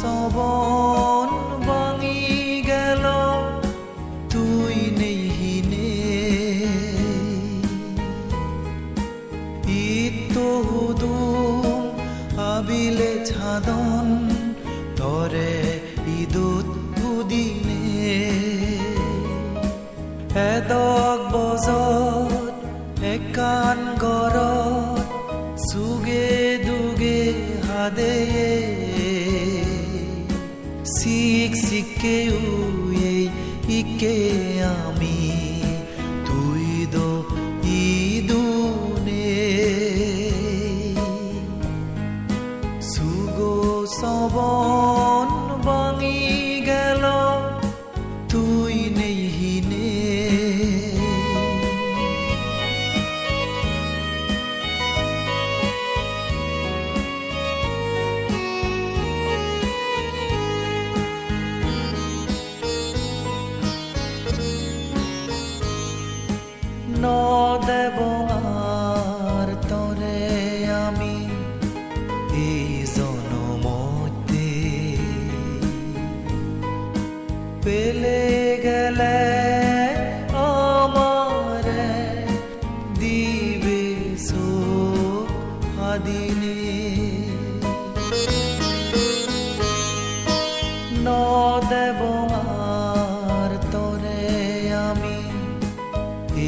সবন ভাঙি গেল, তুই নেই হিনে ইতো হুদুম, আবিলে ছাদন, তরে ইদুত হুদিনে এদক বজত, একান গরত, সুগে দুগে হাদে শিখ শিখে উয়ে ইকে আমি দেব আর তরে আমি এই জনমতে পেলে গেলে আমারে দিবে হাদিনে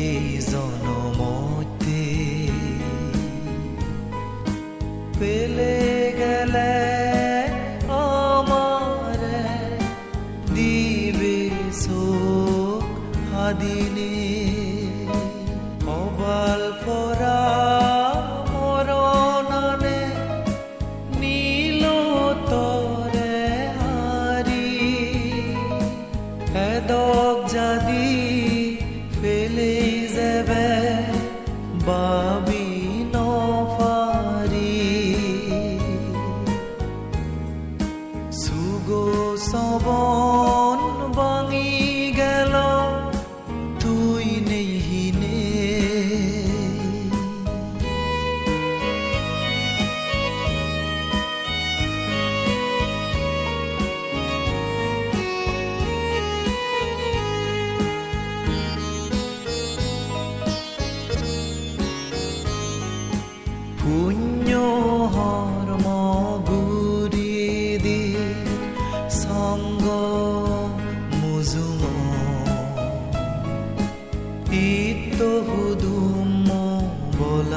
এই জনমতে পেলে গেলে আমারে দিবে চোখ হাদিনে। সুগো সবন বাঙি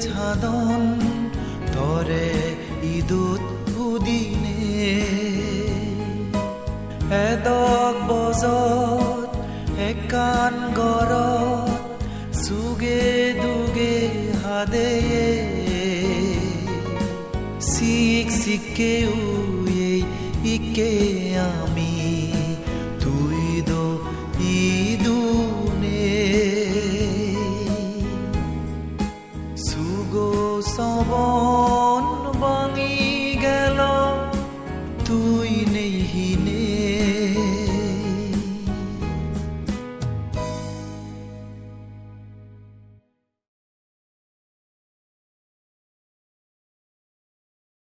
ছাদন তরে ইদুত উদিনে এদক বজত, একান গৰত চুগে দুগে হাদেয়ে। শিখ শিখে উয়ে ইকে আম। শ্রবণ ভাঙি গেল। তুই নেই হিনে